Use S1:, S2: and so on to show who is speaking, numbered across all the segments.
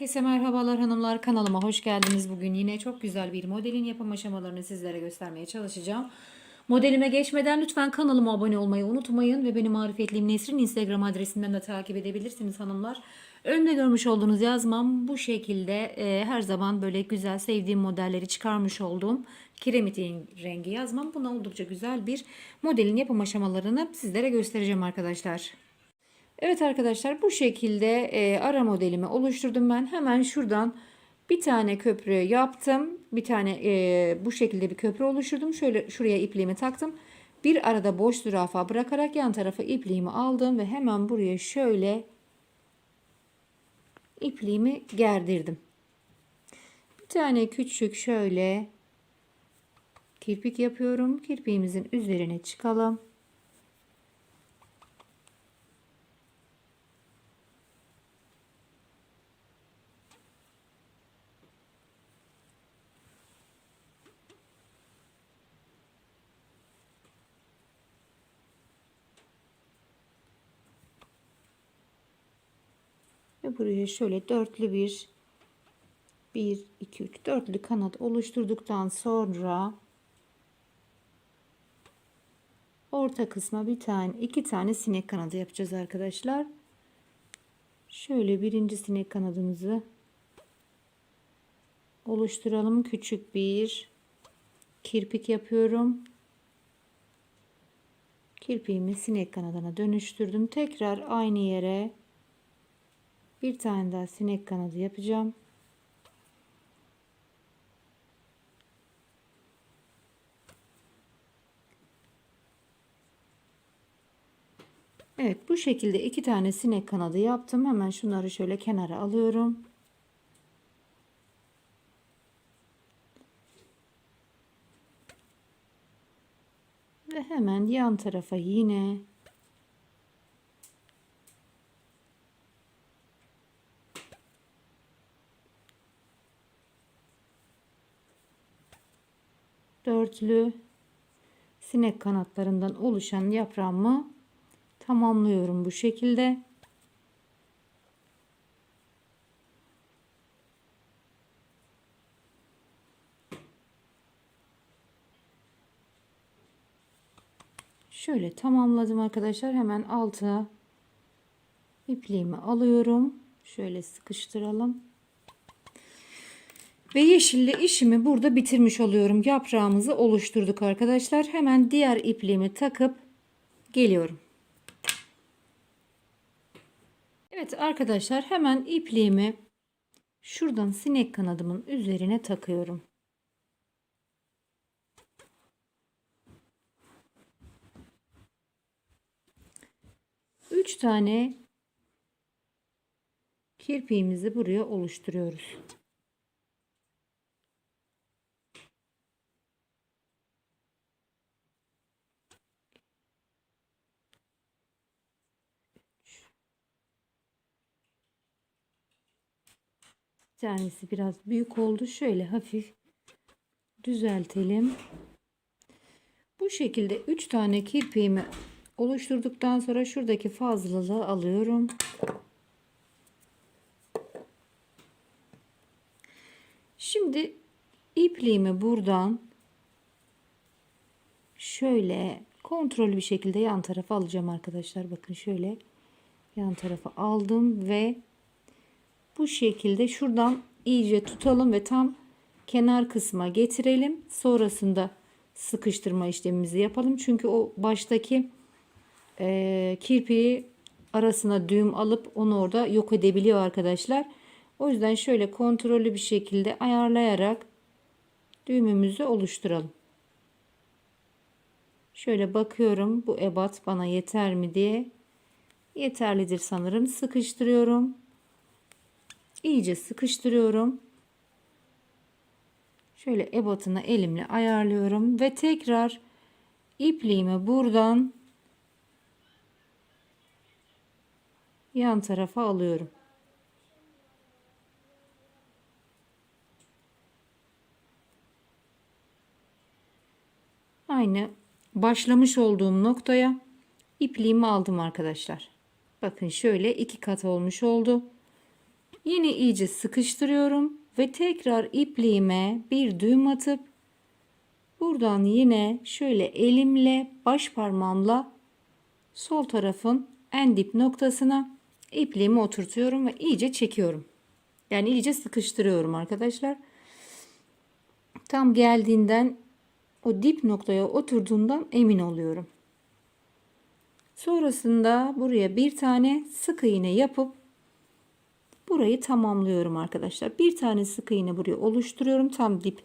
S1: Herkese merhabalar hanımlar kanalıma hoş geldiniz. Bugün yine çok güzel bir modelin yapım aşamalarını sizlere göstermeye çalışacağım. Modelime geçmeden lütfen kanalıma abone olmayı unutmayın ve beni marifetliyim Nesrin Instagram adresinden de takip edebilirsiniz hanımlar. Önde görmüş olduğunuz yazmam bu şekilde e, her zaman böyle güzel sevdiğim modelleri çıkarmış olduğum kiremitin rengi yazmam. Buna oldukça güzel bir modelin yapım aşamalarını sizlere göstereceğim arkadaşlar. Evet arkadaşlar bu şekilde e, ara modelimi oluşturdum ben. Hemen şuradan bir tane köprü yaptım. Bir tane e, bu şekilde bir köprü oluşturdum. Şöyle şuraya ipliğimi taktım. Bir arada boş zürafa bırakarak yan tarafa ipliğimi aldım ve hemen buraya şöyle ipliğimi gerdirdim. Bir tane küçük şöyle kirpik yapıyorum. Kirpiğimizin üzerine çıkalım. Ve buraya şöyle dörtlü bir 1 2 3 dörtlü kanat oluşturduktan sonra orta kısma bir tane iki tane sinek kanadı yapacağız arkadaşlar. Şöyle birinci sinek kanadımızı oluşturalım. Küçük bir kirpik yapıyorum. Kirpiğimi sinek kanadına dönüştürdüm. Tekrar aynı yere bir tane daha sinek kanadı yapacağım. Evet bu şekilde iki tane sinek kanadı yaptım. Hemen şunları şöyle kenara alıyorum. Ve hemen yan tarafa yine dörtlü sinek kanatlarından oluşan yaprağımı tamamlıyorum bu şekilde. Şöyle tamamladım arkadaşlar. Hemen altına ipliğimi alıyorum. Şöyle sıkıştıralım. Ve yeşille işimi burada bitirmiş oluyorum. Yaprağımızı oluşturduk arkadaşlar. Hemen diğer ipliğimi takıp geliyorum. Evet arkadaşlar hemen ipliğimi şuradan sinek kanadımın üzerine takıyorum. Üç tane kirpiğimizi buraya oluşturuyoruz. Tanesi biraz büyük oldu. Şöyle hafif düzeltelim. Bu şekilde 3 tane kirpiğimi oluşturduktan sonra şuradaki fazlalığı alıyorum. Şimdi ipliğimi buradan şöyle kontrollü bir şekilde yan tarafa alacağım arkadaşlar. Bakın şöyle yan tarafa aldım ve bu şekilde şuradan iyice tutalım ve tam kenar kısma getirelim. Sonrasında sıkıştırma işlemimizi yapalım. Çünkü o baştaki e, kirpiği arasına düğüm alıp onu orada yok edebiliyor arkadaşlar. O yüzden şöyle kontrollü bir şekilde ayarlayarak düğümümüzü oluşturalım. Şöyle bakıyorum bu ebat bana yeter mi diye. Yeterlidir sanırım. Sıkıştırıyorum iyice sıkıştırıyorum. Şöyle ebatını elimle ayarlıyorum ve tekrar ipliğimi buradan yan tarafa alıyorum. Aynı başlamış olduğum noktaya ipliğimi aldım arkadaşlar. Bakın şöyle iki kat olmuş oldu. Yine iyice sıkıştırıyorum ve tekrar ipliğime bir düğüm atıp buradan yine şöyle elimle baş parmağımla sol tarafın en dip noktasına ipliğimi oturtuyorum ve iyice çekiyorum. Yani iyice sıkıştırıyorum arkadaşlar. Tam geldiğinden o dip noktaya oturduğundan emin oluyorum. Sonrasında buraya bir tane sık iğne yapıp burayı tamamlıyorum arkadaşlar. Bir tane sık iğne buraya oluşturuyorum. Tam dip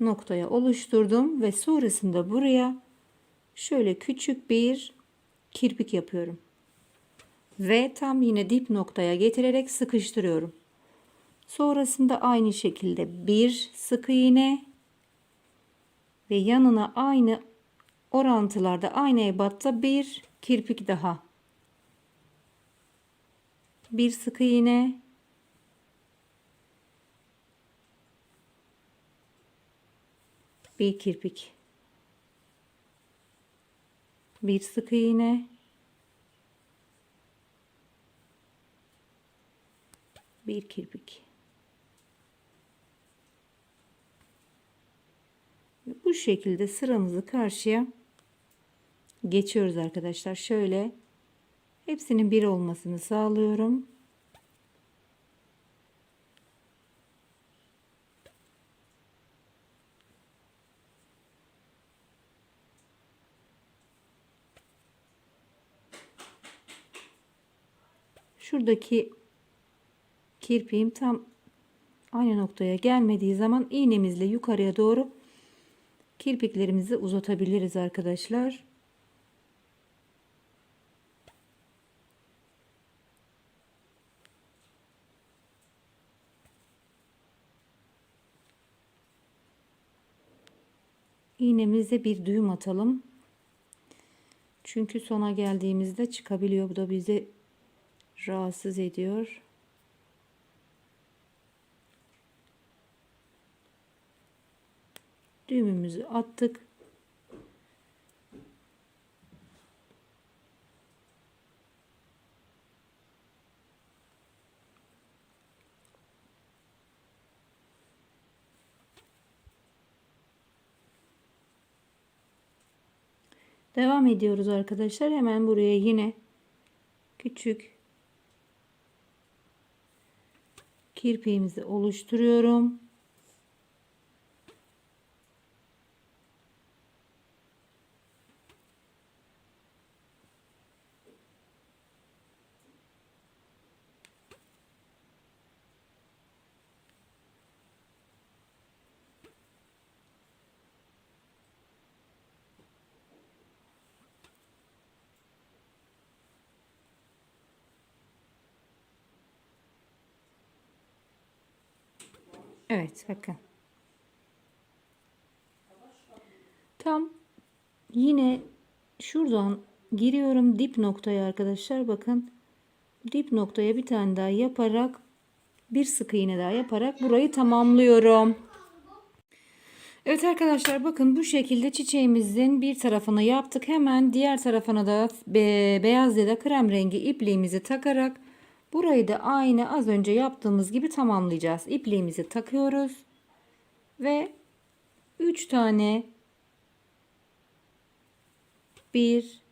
S1: noktaya oluşturdum ve sonrasında buraya şöyle küçük bir kirpik yapıyorum. Ve tam yine dip noktaya getirerek sıkıştırıyorum. Sonrasında aynı şekilde bir sık iğne ve yanına aynı orantılarda aynı ebatta bir kirpik daha. Bir sık iğne bir kirpik. Bir sık iğne bir kirpik. Bu şekilde sıramızı karşıya geçiyoruz arkadaşlar. Şöyle hepsinin bir olmasını sağlıyorum. Şuradaki kirpiğim tam aynı noktaya gelmediği zaman iğnemizle yukarıya doğru kirpiklerimizi uzatabiliriz arkadaşlar. İğnemize bir düğüm atalım. Çünkü sona geldiğimizde çıkabiliyor. Bu da bizi rahatsız ediyor. Düğümümüzü attık. Devam ediyoruz arkadaşlar. Hemen buraya yine küçük kirpiğimizi oluşturuyorum. Evet bakın. Tam yine şuradan giriyorum dip noktaya arkadaşlar bakın. Dip noktaya bir tane daha yaparak bir sık iğne daha yaparak burayı tamamlıyorum. Evet arkadaşlar bakın bu şekilde çiçeğimizin bir tarafını yaptık. Hemen diğer tarafına da beyaz ya da krem rengi ipliğimizi takarak Burayı da aynı az önce yaptığımız gibi tamamlayacağız. İpliğimizi takıyoruz. Ve 3 tane 1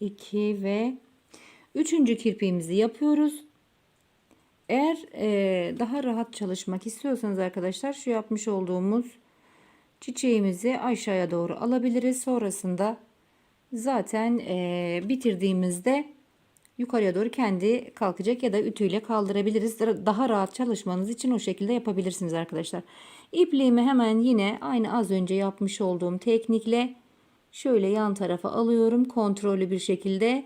S1: 2 ve üçüncü kirpiğimizi yapıyoruz. Eğer e, daha rahat çalışmak istiyorsanız arkadaşlar şu yapmış olduğumuz çiçeğimizi aşağıya doğru alabiliriz. Sonrasında zaten e, bitirdiğimizde yukarıya doğru kendi kalkacak ya da ütüyle kaldırabiliriz. Daha rahat çalışmanız için o şekilde yapabilirsiniz arkadaşlar. İpliğimi hemen yine aynı az önce yapmış olduğum teknikle şöyle yan tarafa alıyorum. Kontrollü bir şekilde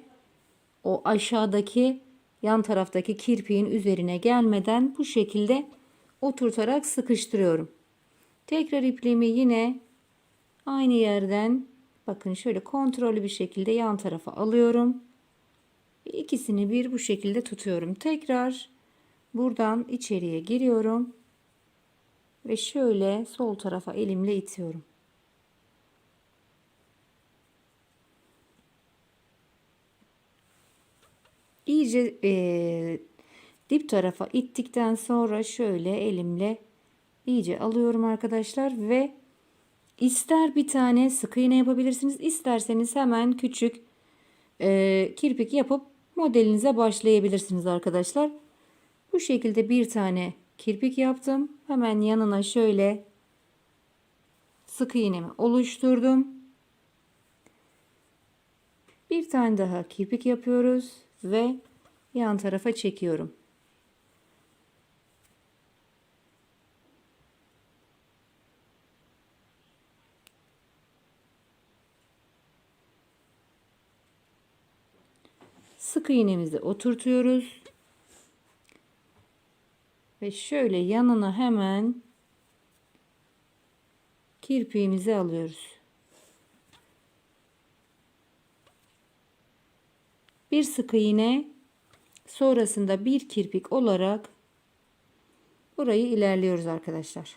S1: o aşağıdaki yan taraftaki kirpiğin üzerine gelmeden bu şekilde oturtarak sıkıştırıyorum. Tekrar ipliğimi yine aynı yerden Bakın şöyle kontrollü bir şekilde yan tarafa alıyorum. İkisini bir bu şekilde tutuyorum. Tekrar buradan içeriye giriyorum. Ve şöyle sol tarafa elimle itiyorum. iyice eee, dip tarafa ittikten sonra şöyle elimle iyice alıyorum arkadaşlar ve ister bir tane sık iğne yapabilirsiniz isterseniz hemen küçük eee, kirpik yapıp modelinize başlayabilirsiniz arkadaşlar. Bu şekilde bir tane kirpik yaptım. Hemen yanına şöyle sık iğnemi oluşturdum. Bir tane daha kirpik yapıyoruz ve yan tarafa çekiyorum. Sık iğnemizi oturtuyoruz. Ve şöyle yanına hemen kirpiğimizi alıyoruz. Bir sık iğne sonrasında bir kirpik olarak burayı ilerliyoruz arkadaşlar.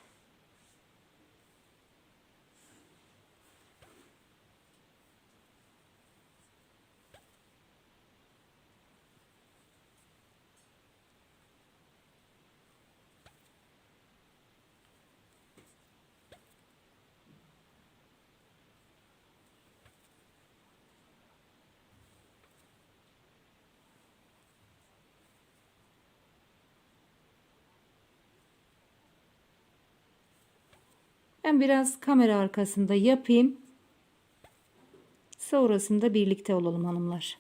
S1: Ben biraz kamera arkasında yapayım. Sonrasında birlikte olalım hanımlar.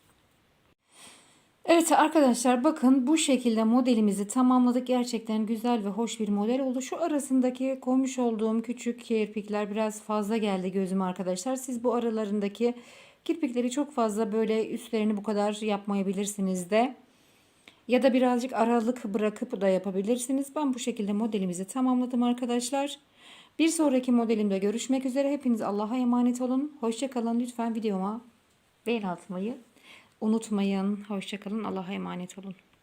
S1: Evet arkadaşlar bakın bu şekilde modelimizi tamamladık. Gerçekten güzel ve hoş bir model oldu. Şu arasındaki koymuş olduğum küçük kirpikler biraz fazla geldi gözüme arkadaşlar. Siz bu aralarındaki kirpikleri çok fazla böyle üstlerini bu kadar yapmayabilirsiniz de. Ya da birazcık aralık bırakıp da yapabilirsiniz. Ben bu şekilde modelimizi tamamladım arkadaşlar. Bir sonraki modelimde görüşmek üzere. Hepiniz Allah'a emanet olun. Hoşçakalın. Lütfen videoma beğen atmayı unutmayın. Hoşçakalın. Allah'a emanet olun.